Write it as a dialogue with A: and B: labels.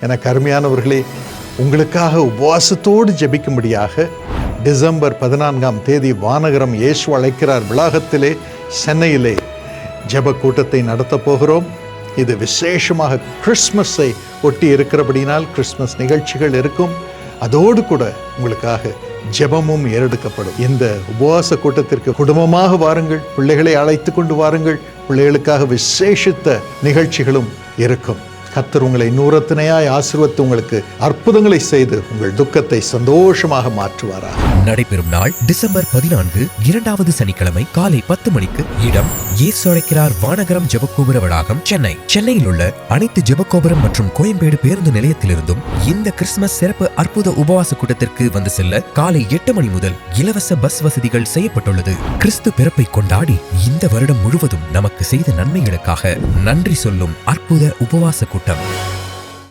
A: எனக்கு அருமையானவர்களே உங்களுக்காக உபவாசத்தோடு ஜெபிக்கும்படியாக டிசம்பர் பதினான்காம் தேதி வானகரம் இயேசு அழைக்கிறார் விளாகத்திலே சென்னையிலே. ஜப கூட்டத்தை நடத்தப் போகிறோம். இது விசேஷமாக கிறிஸ்மஸை ஒட்டி இருக்கிறபடினால் கிறிஸ்மஸ் நிகழ்ச்சிகள் இருக்கும். அதோடு கூட உங்களுக்காக ஜெபமும் ஏறெடுக்கப்படும். இந்த உபவாச கூட்டத்திற்கு குடும்பமாக வாருங்கள் பிள்ளைகளை அழைத்து கொண்டு வாருங்கள். பிள்ளைகளுக்காக விசேஷித்த நிகழ்ச்சிகளும் இருக்கும். கத்தர் உங்களை நூறத்தினையாய் ஆசிர்வத்து உங்களுக்கு அற்புதங்களை செய்து உங்கள் துக்கத்தை சந்தோஷமாக மாற்றுவாரா.
B: நடைபெறும் நாள் டிசம்பர் பதினான்கு இரண்டாவது சனிக்கிழமை காலை பத்து மணிக்கு இடம் இயேசு அழைக்கிறார் வானகரம் ஜெபக்கோபுர வளாகம் சென்னை. சென்னையில் உள்ள அனைத்து ஜெபக்கோபுரம் மற்றும் கோயம்பேடு பேருந்து நிலையத்திலிருந்தும் இந்த கிறிஸ்துமஸ் சிறப்பு அற்புத உபவாச கூட்டத்திற்கு வந்து செல்ல காலை எட்டு மணி முதல் இலவச பஸ் வசதிகள் செய்யப்பட்டுள்ளது. கிறிஸ்து பிறப்பை கொண்டாடி இந்த வருடம் முழுவதும் நமக்கு செய்த நன்மைகளுக்காக நன்றி சொல்லும் அற்புத உபவாச கூட்டம்